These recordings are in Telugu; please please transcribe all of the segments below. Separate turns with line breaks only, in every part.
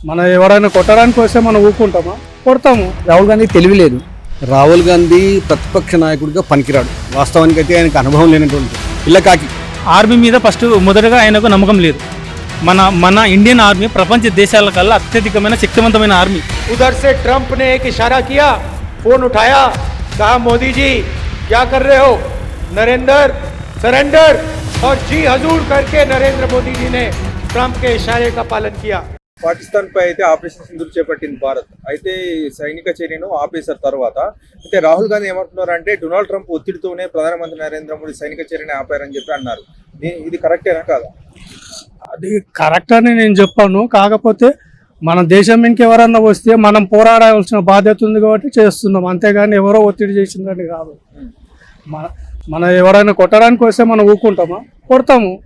మనం ఎవరైనా కొట్టడానికి వస్తే మనం ఊరుకుంటామా కొడతాము
రాహుల్ గాంధీ తెలివి లేదు
రాహుల్ గాంధీ ప్రతిపక్ష నాయకుడిగా పనికిరాడు వాస్తవానికి అయితే ఆయనకు అనుభవం లేనటువంటి పిల్ల కాకి
ఆర్మీ మీద ఫస్ట్ మొదటగా ఆయనకు నమ్మకం లేదు మన మన ఇండియన్ ఆర్మీ ప్రపంచ దేశాల కల్లా అత్యధికమైన శక్తివంతమైన ఆర్మీ
उधर से ट्रंप ने एक इशारा किया फोन उठाया कहा मोदी जी क्या कर रहे हो नरेंद्र सरेंडर और जी हजूर करके नरेंद्र मोदी जी ने ट्रंप के इशारे का पालन किया
పాకిస్తాన్ పై అయితే ఆపరేషన్ సింధూర్ చేపట్టింది భారత్. అయితే సైనిక చర్యను ఆపేశారు తర్వాత. అయితే రాహుల్ గాంధీ ఏమంటున్నారు అంటే డొనాల్డ్ ట్రంప్ ఒత్తిడితోనే ప్రధానమంత్రి నరేంద్ర మోడీ సైనిక చర్యని ఆపారని చెప్పి అన్నారు. ఇది కరెక్టేనా కాదా?
అది కరెక్ట్ అని నేను చెప్పాను. కాకపోతే మన దేశం మీదకి ఎవరన్నా వస్తే మనం పోరాడాల్సిన బాధ్యత ఉంది కాబట్టి చేస్తున్నాం. అంతేగాని ఎవరో ఒత్తిడి చేసిందని కాదు. మన మన ఎవరైనా కొట్టడానికి వస్తే మనం ఊరుకుంటామా? కొడతాము.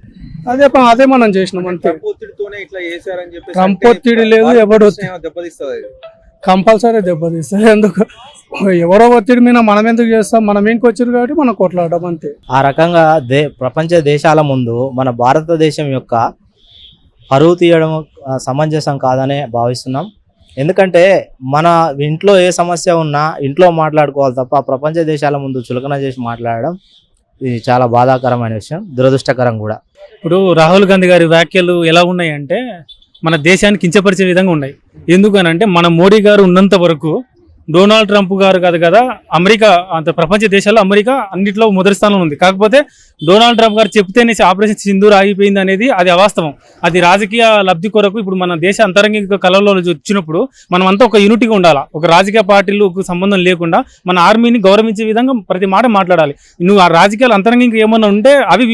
అదే ప- అదే మనం చేసినాం అంతే.
ట్రంప్
ఒత్తిడి లేదు, ఎవడు
దెబ్బతీస్తుంది
కంపల్సరీ దెబ్బతీస్తారు. ఎందుకు? ఎవరో ఒత్తిడి మీద మనం ఎందుకు చేస్తాం? మనం ఇంటికి వచ్చారు కాబట్టి మనం కొట్లాడడం అంతే.
ఆ రకంగా దే ప్రపంచ దేశాల ముందు మన భారతదేశం యొక్క పరువు తీయడం సమంజసం కాదనే భావిస్తున్నాం. ఎందుకంటే మన ఇంట్లో ఏ సమస్య ఉన్నా ఇంట్లో మాట్లాడుకోవాలి తప్ప ప్రపంచ దేశాల ముందు చులకన చేసి మాట్లాడడం ఇది చాలా బాధాకరమైన విషయం దురదృష్టకరం కూడా.
ఇప్పుడు రాహుల్ గాంధీ గారి వ్యాఖ్యలు ఎలా ఉన్నాయంటే మన దేశాన్ని కించపరిచే విధంగా ఉన్నాయి. ఎందుకనంటే మన మోడీ గారు ఉన్నంత వరకు డొనాల్డ్ ట్రంప్ గారు కాదు కదా అమెరికా అంత ప్రపంచ దేశాల్లో అమెరికా అన్నింటిలో మొదటి స్థానంలో ఉంది. కాకపోతే డొనాల్డ్ ట్రంప్ గారు చెప్తేనే ఆపరేషన్ సింధూర్ ఆగిపోయింది అనేది అది అవాస్తవం. అది రాజకీయ లబ్ధి కొరకు ఇప్పుడు మన దేశ అంతరంగిక కళలో వచ్చినప్పుడు మనమంతా ఒక యూనిటీగా ఉండాలా? ఒక రాజకీయ పార్టీలకు సంబంధం లేకుండా మన ఆర్మీని గౌరవించే విధంగా ప్రతి మాట మాట్లాడాలి. నువ్వు ఆ రాజకీయాలు అంతరంగిక ఏమన్నా ఉంటే అవి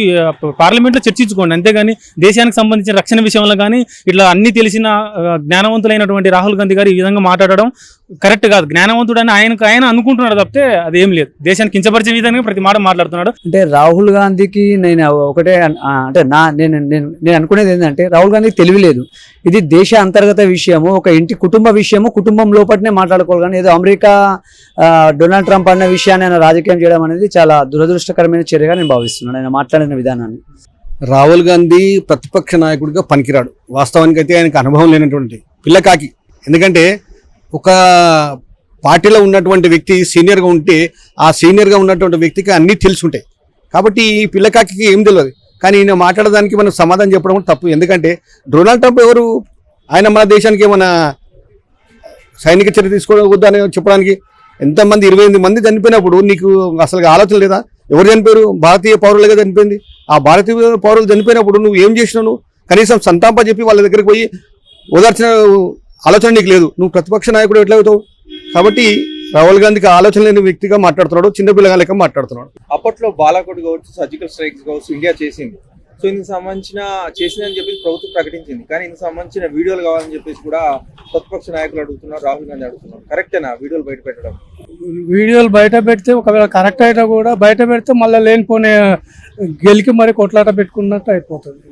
పార్లమెంట్లో చర్చించుకోండి. అంతేగాని దేశానికి సంబంధించిన రక్షణ విషయంలో కానీ ఇట్లా అన్ని తెలిసిన జ్ఞానవంతులైనటువంటి రాహుల్ గాంధీ గారు ఈ విధంగా మాట్లాడడం కరెక్ట్ కాదు. జ్ఞానవంతుడు అని ఆయనకు ఆయన అనుకుంటున్నాడు తప్పితే అది ఏం లేదు. దేశానికి కించపరిచే విధంగా ప్రతి మాట మాట్లాడుతున్నాడు.
అంటే రాహుల్ గాంధీ గాంధీకి నేను ఒకటే అంటే నా నేను నేను నేను అనుకునేది ఏంటంటే రాహుల్ గాంధీకి తెలియలేదు ఇది దేశ అంతర్గత విషయము ఒక ఇంటి కుటుంబ విషయము కుటుంబం లోపలనే మాట్లాడుకోవాలి. కానీ ఏదో అమెరికా డొనాల్డ్ ట్రంప్ అన్న విషయాన్ని ఆయన రాజకీయం చేయడం అనేది చాలా దురదృష్టకరమైన చర్యగా నేను భావిస్తున్నాను. ఆయన మాట్లాడిన విధానాన్ని.
రాహుల్ గాంధీ ప్రతిపక్ష నాయకుడిగా పనికిరాడు. వాస్తవానికి అయితే ఆయనకు అనుభవం లేనటువంటి పిల్లకాకి ఎందుకంటే ఒక పార్టీలో ఉన్నటువంటి వ్యక్తి సీనియర్గా ఉంటే ఆ సీనియర్గా ఉన్నటువంటి వ్యక్తికి అన్నీ తెలుసుంటాయి. కాబట్టి ఈ పిల్లకాకి ఏం తెలియదు. కానీ ఈయన మాట్లాడడానికి మనం సమాధానం చెప్పడం తప్పు. ఎందుకంటే డొనాల్డ్ ట్రంప్ ఎవరు? ఆయన మన దేశానికి ఏమైనా సైనిక చర్య తీసుకోవద్దని చెప్పడానికి ఎంతమంది ఇరవై ఎనిమిది మంది చనిపోయినప్పుడు నీకు అసలు ఆలోచన లేదా? ఎవరు చనిపోయారు? భారతీయ పౌరులుగా చనిపోయింది. ఆ భారతీయ పౌరులు చనిపోయినప్పుడు నువ్వు ఏం చేసినావు కనీసం సంతాప చెప్పి వాళ్ళ దగ్గరికి పోయి ఓదార్చిన ఆలోచన నీకు లేదు. నువ్వు ప్రతిపక్ష నాయకుడు ఎట్లా అవుతావు? కాబట్టి రాహుల్ గాంధీకి ఆలోచన లేని వ్యక్తిగా మాట్లాడుతున్నాడు చిన్నపిల్లగా లెక్క మాట్లాడుతున్నాడు.
అప్పట్లో బాలాకోట్ కావచ్చు సర్జికల్ స్ట్రైక్స్ కావచ్చు ఇండియా చేసింది. సో ఇందుకు సంబంధించిన చేసిందని చెప్పేసి ప్రభుత్వం ప్రకటించింది. కానీ ఇందుకు సంబంధించిన వీడియోలు కావాలని చెప్పేసి కూడా ప్రతిపక్ష నాయకులు అడుగుతున్నారు రాహుల్ గాంధీ అడుగుతున్నారు. కరెక్టేనా వీడియోలు బయట పెట్టడం?
వీడియోలు బయట పెడితే ఒకవేళ కరెక్ట్ అయినా కూడా బయట పెడితే మళ్ళీ లేనిపోనే గెలికి మరి కొట్లాట పెట్టుకున్నట్టు అయిపోతుంది.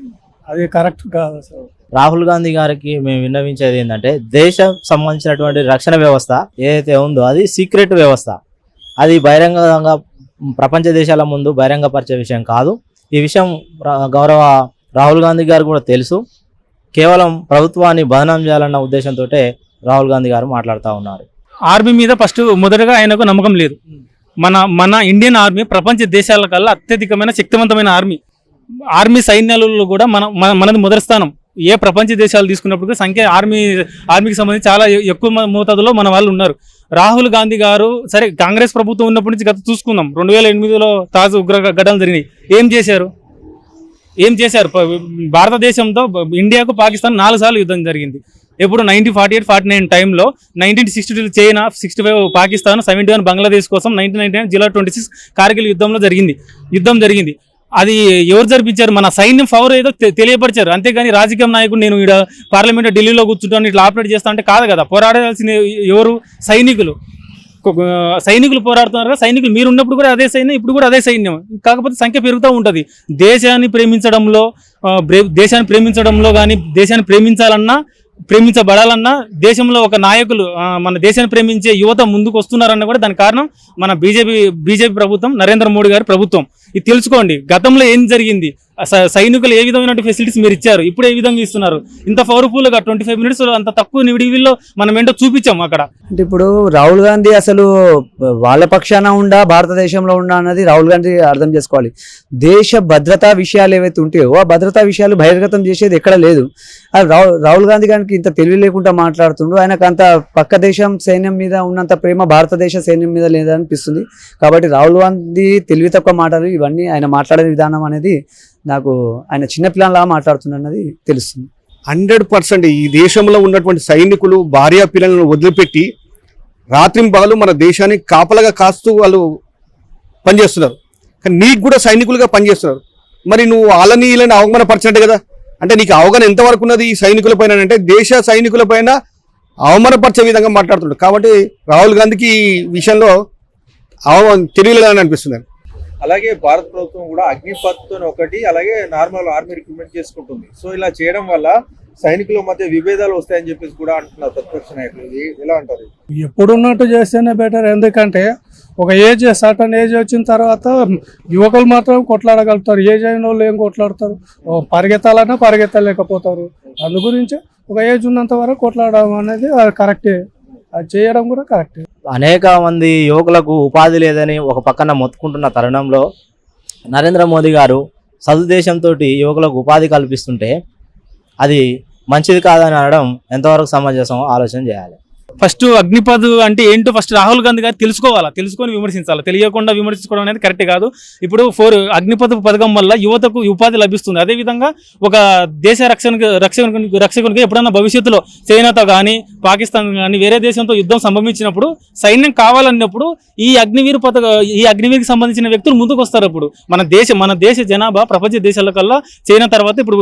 అది కరెక్ట్ కాదు అసలు.
రాహుల్ గాంధీ గారికి మేము విన్నవించేది ఏంటంటే దేశం సంబంధించినటువంటి రక్షణ వ్యవస్థ ఏదైతే ఉందో అది సీక్రెట్ వ్యవస్థ. అది బహిరంగంగా ప్రపంచ దేశాల ముందు బహిరంగపరిచే విషయం కాదు. ఈ విషయం గౌరవ రాహుల్ గాంధీ గారు కూడా తెలుసు. కేవలం ప్రభుత్వాన్ని బదనాం చేయాలన్న ఉద్దేశంతో రాహుల్ గాంధీ గారు మాట్లాడుతూ ఉన్నారు.
ఆర్మీ మీద ఫస్ట్ మొదటగా ఆయనకు నమ్మకం లేదు. మన మన ఇండియన్ ఆర్మీ ప్రపంచ దేశాల కల్లా అత్యధికమైన శక్తివంతమైన ఆర్మీ. ఆర్మీ సైన్యాలలో కూడా మన మన- మనది మొదటి స్థానం ఏ ప్రపంచ దేశాలు తీసుకున్నప్పుడు సంఖ్య ఆర్మీ ఆర్మీకి సంబంధించి చాలా ఎక్కువ మోతాదులో మన వాళ్ళు ఉన్నారు. రాహుల్ గాంధీ గారు సరే కాంగ్రెస్ ప్రభుత్వం ఉన్నప్పటి నుంచి గత చూసుకుందాం. రెండు వేల ఎనిమిదిలో తాజా ఉగ్ర ఘటనలు జరిగినాయి. ఏం చేశారు? ఏం చేశారు? భారతదేశంతో ఇండియాకు పాకిస్తాన్ నాలుగు సార్లు యుద్ధం జరిగింది. ఎప్పుడు nineteen forty eight forty nine టైంలో nineteen sixty two China sixty five Pakistan seventy one Bangladesh కోసం నైన్టీన్ నైన్టీ నైన్ జిల్లా ట్వంటీ సిక్స్ కార్గిల్ యుద్ధంలో జరిగింది. యుద్ధం జరిగింది. అది ఎవరు జరిపించారు? మన సైన్యం ఫవర్ ఏదో తెలియపరిచారు. అంతేగాని రాజకీయ నాయకుడు నేను ఇక్కడ పార్లమెంట్ ఢిల్లీలో కూర్చుంటాను ఇట్లా ఆపరేట్ చేస్తా అంటే కాదు కదా. పోరాడాల్సిన ఎవరు? సైనికులు. సైనికులు పోరాడుతున్నారు కదా సైనికులు మీరు ఉన్నప్పుడు కూడా అదే సైన్యం ఇప్పుడు కూడా అదే సైన్యం. కాకపోతే సంఖ్య పెరుగుతూ ఉంటుంది. దేశాన్ని ప్రేమించడంలో దేశాన్ని ప్రేమించడంలో కానీ దేశాన్ని ప్రేమించాలన్నా ప్రేమించబడాలన్నా దేశంలో ఒక నాయకులు మన దేశాన్ని ప్రేమించే యువత ముందుకు వస్తున్నారన్న కూడా దాని కారణం మన బీజేపీ బీజేపీ ప్రభుత్వం నరేంద్ర మోడీ గారి ప్రభుత్వం. ఇది తెలుసుకోండి. గతంలో ఏం జరిగింది? సైనికులు ఏ విధమైన ఫెసిలిటీస్ మీరు ఇచ్చారు? ఇప్పుడు ఏ విధంగా ఇస్తున్నారు? ఇంత పవర్ఫుల్గా ట్వంటీ ఫైవ్ మినిట్స్ అంత తక్కువ నిడివిల్లో మనం ఏంటో చూపించాం అక్కడ.
అంటే ఇప్పుడు రాహుల్ గాంధీ అసలు వాళ్ళ పక్షాన ఉండా భారతదేశంలో ఉండా అన్నది రాహుల్ గాంధీ అర్థం చేసుకోవాలి. దేశ భద్రతా విషయాలు ఏవైతే ఉంటాయో ఆ భద్రతా విషయాలు బహిర్గతం చేసేది ఎక్కడ లేదు. రాహుల్ గాంధీ గారికి ఇంత తెలివి లేకుండా మాట్లాడుతుండు ఆయనకు అంత పక్క దేశం సైన్యం మీద ఉన్నంత ప్రేమ భారతదేశ సైన్యం మీద లేదనిపిస్తుంది. కాబట్టి రాహుల్ గాంధీ తెలివి తక్కువ మాటలు ఇవన్నీ ఆయన మాట్లాడే విధానం అనేది నాకు ఆయన చిన్నపిల్లలా మాట్లాడుతున్నది తెలుస్తుంది.
హండ్రెడ్ పర్సెంట్ ఈ దేశంలో ఉన్నటువంటి సైనికులు భార్యా పిల్లలను వదిలిపెట్టి రాత్రింపగలు మన దేశాన్ని కాపలగా కాస్తూ వాళ్ళు పనిచేస్తున్నారు. కానీ నీకు కూడా సైనికులుగా పనిచేస్తున్నారు. మరి నువ్వు వాళ్ళని వీళ్ళని అవమానపరచినట్టు కదా? అంటే నీకు అవగాహన ఎంతవరకు ఉన్నది ఈ సైనికుల పైన అంటే దేశ సైనికుల పైన అవమానపరిచే విధంగా మాట్లాడుతున్నాడు. కాబట్టి రాహుల్ గాంధీకి ఈ విషయంలో అవ తెలియలేదని అనిపిస్తుంది.
అలాగే భారత ప్రభుత్వం కూడా అగ్నిపత్ ఒకటి అలాగే నార్మల్ ఆర్మీ రిక్రూట్మెంట్ చేసుకుంటుంది. సో ఇలా చేయడం వల్ల సైనికుల మధ్య విభేదాలు వస్తాయని చెప్పేసి కూడా అంటున్నారు ప్రతిపక్ష నాయకులు. ఎలా అంటారు?
ఎప్పుడున్నట్టు చేస్తేనే బెటర్ ఎందుకంటే ఒక ఏజ్ సర్టన్ ఏజ్ వచ్చిన తర్వాత యువకులు మాత్రం కొట్లాడగలుగుతారు. ఏజ్ అయిన వాళ్ళు ఏం కొట్లాడతారు? పరిగెత్తాలన్నా పరిగెత్తలేకపోతారు. అందు గురించి ఒక ఏజ్ ఉన్నంత వరకు కొట్లాడడం అనేది కరెక్టే అది చేయడం కూడా కరెక్ట్.
అనేక మంది యువకులకు ఉపాధి లేదని ఒక పక్కన మొత్తుకుంటున్న తరుణంలో నరేంద్ర మోదీ గారు సదుద్దేశంతో యువకులకు ఉపాధి కల్పిస్తుంటే అది మంచిది కాదని అనడం ఎంతవరకు సమంజసం ఆలోచన చేయాలి?
ఫస్ట్ అగ్నిపథ్ అంటే ఏంటో ఫస్ట్ రాహుల్ గాంధీ గారు తెలుసుకోవాలా? తెలుసుకొని విమర్శించాలి? తెలియకుండా విమర్శించుకోవడం అనేది కరెక్ట్ కాదు. ఇప్పుడు ఫోర్ అగ్నిపథ్ పథకం వల్ల యువతకు ఉపాధి లభిస్తుంది. అదేవిధంగా ఒక దేశ రక్షణ రక్షణ రక్షకునికి ఎప్పుడన్నా భవిష్యత్తులో చైనాతో కానీ పాకిస్తాన్ కానీ వేరే దేశంతో యుద్ధం సంభవించినప్పుడు సైన్యం కావాలన్నప్పుడు ఈ అగ్నివీర్ పథక ఈ అగ్నివీర్కి సంబంధించిన వ్యక్తులు ముందుకు వస్తారు ఇప్పుడు మన దేశ మన దేశ జనాభా ప్రపంచ దేశాల కల్లా చైనా తర్వాత ఇప్పుడు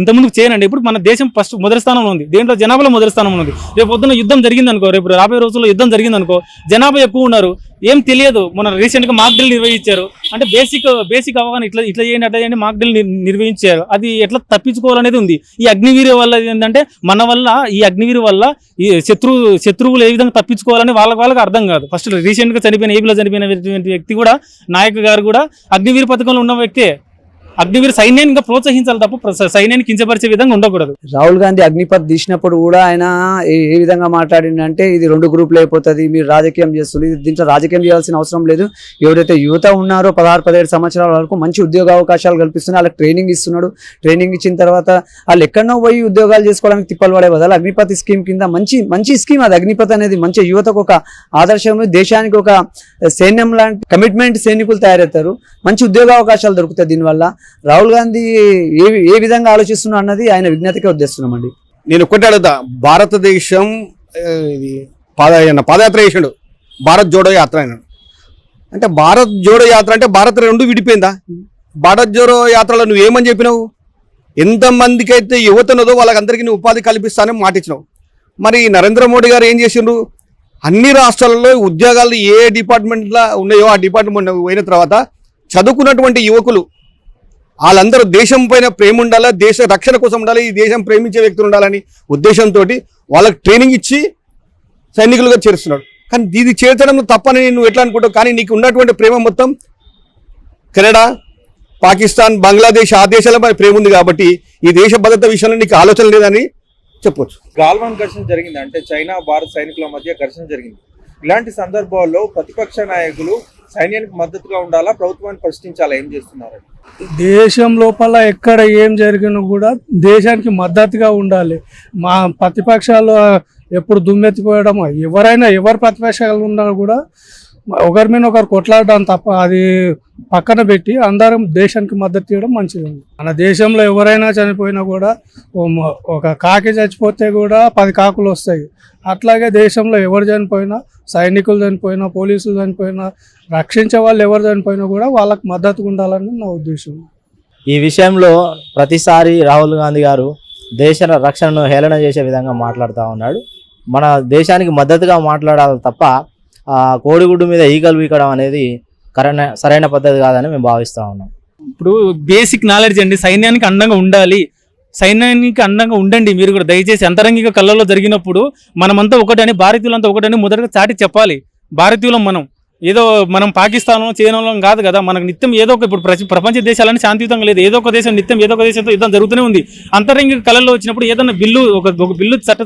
ఇంతకుముందు చైనా ఇప్పుడు మన దేశం ఫస్ట్ మొదటి స్థానంలో ఉంది. దేంట్లో జనాభాలో మొదటి స్థానంలో ఉంది. రేపు యుద్ధం జరిగింది అనుకో రేపు రాబోయే రోజుల్లో యుద్ధం జరిగింది అనుకో జనాభా ఎక్కువ ఉన్నారు. ఏం తెలియదు. మన రీసెంట్గా మాక్ డ్రిల్ నిర్వహించారు. అంటే బేసిక్ బేసిక్ అవగాహన ఇట్లా ఇట్లా చేయండి అట్లా చేయండి మాక్ డ్రిల్ నిర్వహించారు. అది ఎట్లా తప్పించుకోవాలనేది ఉంది. ఈ అగ్నివీరు వల్ల ఏంటంటే మన వల్ల ఈ అగ్నివీరు వల్ల ఈ శత్రువు శత్రువులు ఏ విధంగా తప్పించుకోవాలని వాళ్ళకి వాళ్ళకి అర్థం కాదు. ఫస్ట్ రీసెంట్గా చనిపోయిన ఏబీలో చనిపోయిన వ్యక్తి కూడా నాయక్ గారు కూడా అగ్నివీరు పథకంలో ఉన్న వ్యక్తే. అగ్నివీర్ సైన్యాన్ని ప్రోత్సహించాలి తప్ప సైన్యాన్ని కించపరిచే విధంగా ఉండకూడదు.
రాహుల్ గాంధీ అగ్నిపథ్ తీసినప్పుడు కూడా ఆయన ఏ విధంగా మాట్లాడిందంటే ఇది రెండు గ్రూపులు అయిపోతుంది మీరు రాజకీయం చేస్తుంది దీంట్లో రాజకీయం చేయాల్సిన అవసరం లేదు. ఎవరైతే యువత ఉన్నారో పదహారు పదిహేడు సంవత్సరాల వరకు మంచి ఉద్యోగ అవకాశాలు కల్పిస్తున్నారు వాళ్ళకి ట్రైనింగ్ ఇస్తున్నాడు. ట్రైనింగ్ ఇచ్చిన తర్వాత వాళ్ళు ఎక్కడనో పోయి ఉద్యోగాలు చేసుకోవడానికి తిప్పలు పడే బదులు అగ్నిపథ్ స్కీమ్ కింద మంచి మంచి స్కీమ్ అది. అగ్నిపథ్ అనేది మంచి యువతకు ఒక ఆదర్శం దేశానికి ఒక సైన్యం లాంటి కమిట్మెంట్ సైనికులు తయారవుతారు. మంచి ఉద్యోగ అవకాశాలు దొరుకుతాయి దీనివల్ల. రాహుల్ గాంధీ ఏ ఏ విధంగా ఆలోచిస్తున్నా అన్నది ఆయన విజ్ఞతకే ఉద్దేశిస్తున్నామండి.
నేను ఒకటి అడుగుతా భారతదేశం ఇది పాద పాదయాత్ర చేసాడు భారత్ జోడో యాత్ర అయినాడు అంటే భారత్ జోడో యాత్ర అంటే భారత్ రెండు విడిపోయిందా? భారత్ జోడో యాత్రలో నువ్వు ఏమని చెప్పినావు? ఎంతమందికి అయితే యువత ఉన్నదో వాళ్ళకందరికీ నువ్వు ఉపాధి కల్పిస్తానని మాటిచ్చినావు. మరి నరేంద్ర మోడీ గారు ఏం చేసిండ్రు? అన్ని రాష్ట్రాలలో ఉద్యోగాలు ఏ డిపార్ట్మెంట్లో ఉన్నాయో ఆ డిపార్ట్మెంట్ పోయిన తర్వాత చదువుకున్నటువంటి యువకులు వాళ్ళందరూ దేశం పైన ప్రేమ ఉండాలి? దేశ రక్షణ కోసం ఉండాలి? ఈ దేశం ప్రేమించే వ్యక్తులు ఉండాలని ఉద్దేశంతో వాళ్ళకి ట్రైనింగ్ ఇచ్చి సైనికులుగా చేరుస్తున్నాడు కానీ ఇది చేర్చడం తప్పని నువ్వు ఎట్లా అనుకుంటావు కానీ నీకు ఉన్నటువంటి ప్రేమ మొత్తం కెనడా పాకిస్తాన్ బంగ్లాదేశ్ ఆ దేశాలపై ప్రేమ ఉంది కాబట్టి ఈ దేశ భద్రత విషయంలో నీకు ఆలోచన లేదని చెప్పొచ్చు.
గాల్వాన్ ఘర్షణ జరిగింది. అంటే చైనా భారత్ సైనికుల మధ్య ఘర్షణ జరిగింది. ఇలాంటి సందర్భాల్లో ప్రతిపక్ష నాయకులు సైన్యానికి మద్దతుగా ఉండాలా? ప్రభుత్వాన్ని ప్రశ్నించాలా? ఏం చేస్తున్నారు?
దేశం లోపల ఎక్కడ ఏం జరిగినా కూడా దేశానికి మద్దతుగా ఉండాలి. మా ప్రతిపక్షాలు ఎప్పుడు దుమ్మెత్తిపోయడం ఎవరైనా ఎవరు ప్రతిపక్షాలు ఉన్నా కూడా ఒకరి మీద ఒకరు కొట్లాడడం తప్ప అది పక్కన పెట్టి అందరం దేశానికి మద్దతు ఇవ్వడం మంచిది. మన దేశంలో ఎవరైనా చనిపోయినా కూడా ఒక కాకి చచ్చిపోతే కూడా పది కాకులు వస్తాయి. అట్లాగే దేశంలో ఎవరు చనిపోయినా సైనికులు చనిపోయినా పోలీసులు చనిపోయినా రక్షించే వాళ్ళు ఎవరు చనిపోయినా కూడా వాళ్ళకి మద్దతుగా ఉండాలని నా ఉద్దేశం.
ఈ విషయంలో ప్రతిసారి రాహుల్ గాంధీ గారు దేశ రక్షణను హేళన చేసే విధంగా మాట్లాడుతూ ఉన్నాడు. మన దేశానికి మద్దతుగా మాట్లాడాలి తప్ప ఆ, కోడిగుడ్డు మీద ఈగలు వీకడం అనేది కరెన సరైన పద్ధతి కాదని మేము భావిస్తూ ఉన్నాం.
ఇప్పుడు బేసిక్ నాలెడ్జ్ అండి సైన్యానికి అండంగా ఉండాలి. సైన్యానికి అండంగా ఉండండి మీరు కూడా. దయచేసి అంతరంగిక కళ్ళలో జరిగినప్పుడు మనమంతా ఒకటని భారతీయులంతా ఒకటని మొదటగా చాటి చెప్పాలి. భారతీయులం మనం. ఏదో మనం పాకిస్తాన్ చైనాలో కాదు కదా మనకు నిత్యం ఏదో ఒక ఇప్పుడు ప్రపంచ- ప్రపంచ దేశాలని శాంతియుతంగా లేదు. ఏదో ఒక దేశం నిత్యం ఏదో ఒక దేశంతో యుద్ధం జరుగుతూనే ఉంది. అంతరంగిక కళల్లో వచ్చినప్పుడు ఏదైనా బిల్లు ఒక ఒక బిల్లు చట్ట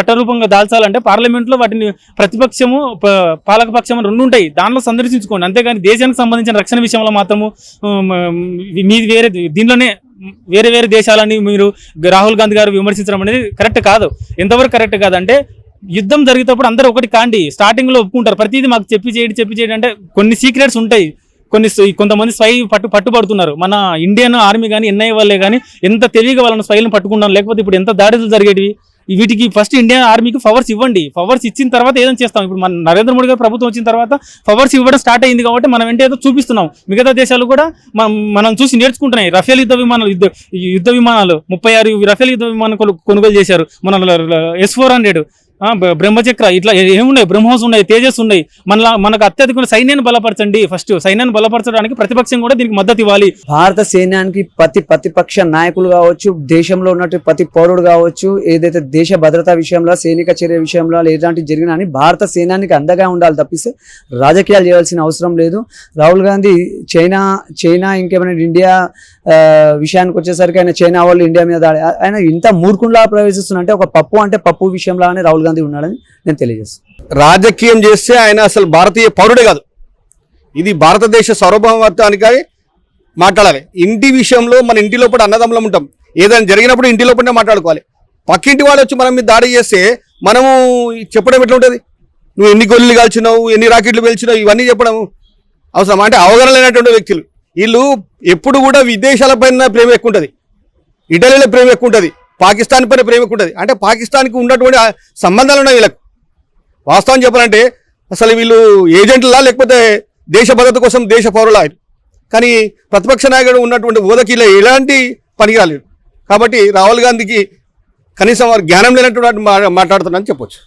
చట్టరూపంగా దాల్చాలంటే పార్లమెంట్లో వాటిని ప్రతిపక్షము ప- పాలకపక్షము రెండు ఉంటాయి. దానిలో సందర్శించుకోండి. అంతేగాని దేశానికి సంబంధించిన రక్షణ విషయంలో మాత్రము మీది వేరే దీనిలోనే వేరే వేరే దేశాలని మీరు రాహుల్ గాంధీ గారు విమర్శించడం అనేది కరెక్ట్ కాదు. ఎంతవరకు కరెక్ట్ కాదంటే యుద్ధం జరిగేటప్పుడు అందరూ ఒకటి కాండి. స్టార్టింగ్లో ఒప్పుకుంటారు. ప్రతిదీ మాకు చెప్పి చేయడం చెప్పి చేయడం అంటే కొన్ని సీక్రెట్స్ ఉంటాయి. కొన్ని కొంతమంది స్పై పట్టు పట్టుబడుతున్నారు. మన ఇండియన్ ఆర్మీ కానీ ఎన్ఐ వాళ్ళే కానీ ఎంత తెలివిగా వాళ్ళని స్వైలను పట్టుకున్నాం లేకపోతే ఇప్పుడు ఎంత దాడులు జరిగేటివి? వీటికి ఫస్ట్ ఇండియన్ ఆర్మీకి పవర్స్ ఇవ్వండి. పవర్స్ ఇచ్చిన తర్వాత ఏదైనా చేస్తాం. ఇప్పుడు మన నరేంద్ర మోడీ గారు ప్రభుత్వం వచ్చిన తర్వాత పవర్స్ ఇవ్వడం స్టార్ట్ అయింది కాబట్టి మనం ఏంటో ఏదో చూపిస్తున్నాం. మిగతా దేశాలు కూడా మనం మనం చూసి నేర్చుకుంటున్నాయి. రఫేల్ యుద్ధ విమానాలు యుద్ధ ఈ యుద్ధ విమానాలు. ముప్పై ఆరు రఫేల్ యుద్ధ విమానం కొనుగోలు చేశారు మన ఎస్ ఫోర్ హండ్రెడ్ బ్రహ్మచక్ర ఇట్లా ఏమున్నాయి? బ్రహ్మోస్ ఉన్నాయి తేజస్ ఉన్నాయి. మన మనకు అత్యధిక సైన్యాన్ని బలపరచండి ఫస్ట్. సైన్యాన్ని బలపరచడానికి ప్రతిపక్షం కూడా దీనికి మద్దతు ఇవ్వాలి.
భారత సైన్యానికి ప్రతి ప్రతిపక్ష నాయకులు కావచ్చు దేశంలో ఉన్నట్టు ప్రతి పౌరుడు కావచ్చు ఏదైతే దేశ భద్రతా విషయంలో సైనిక చర్య విషయంలో ఎలాంటి జరిగినా అని భారత సైన్యానికి అందగా ఉండాలి తప్పిస్తే రాజకీయాలు చేయాల్సిన అవసరం లేదు. రాహుల్ గాంధీ చైనా చైనా ఇంకేమైనా ఇండియా విషయానికి వచ్చేసరికి ఆయన చైనా వాళ్ళు ఇండియా మీద దాడి. ఆయన ఇంత మూర్ఖుల్లా ప్రవేశిస్తున్నంటే ఒక పప్పు అంటే పప్పు విషయంలో రాహుల్ గాంధీ ఉన్నాడని నేను తెలియజేస్తాను.
రాజకీయం చేస్తే ఆయన అసలు భారతీయ పౌరుడే కాదు. ఇది భారతదేశ సార్వభౌమత్వానికి మాట్లాడాలి. ఇంటి విషయంలో మన ఇంటి లోపల అన్నదమ్ములం ఉంటాం. ఏదైనా జరిగినప్పుడు ఇంటి లోపలనే మాట్లాడుకోవాలి. పక్కింటి వాళ్ళు వచ్చి మనం మీద దాడి చేస్తే మనము చెప్పడం ఎట్లా ఉంటుంది? నువ్వు ఎన్ని గొల్లు కాల్చినావు ఎన్ని రాకెట్లు పేల్చినావు ఇవన్నీ చెప్పడం అవసరం. అంటే అవగాహన లేనటువంటి వ్యక్తులు. వీళ్ళు ఎప్పుడు కూడా విదేశాల పైన ప్రేమ ఎక్కువ ఉంటుంది. ఇటలీలో ప్రేమ ఎక్కువ ఉంటుంది. పాకిస్తాన్ పైన ప్రేమకు ఉంటుంది అంటే పాకిస్తాన్కి ఉన్నటువంటి సంబంధాలు ఉన్నాయి వీళ్ళకు. వాస్తవం చెప్పాలంటే అసలు వీళ్ళు ఏజెంట్లా లేకపోతే దేశ భద్రత కోసం దేశ పౌరులా? కానీ ప్రతిపక్ష నాయకుడు ఉన్నటువంటి హోదాకి ఇలా ఎలాంటి పనికి రాలేదు కాబట్టి రాహుల్ గాంధీకి కనీసం వారు జ్ఞానం లేనటువంటి మాట మాట్లాడుతున్నారని చెప్పొచ్చు.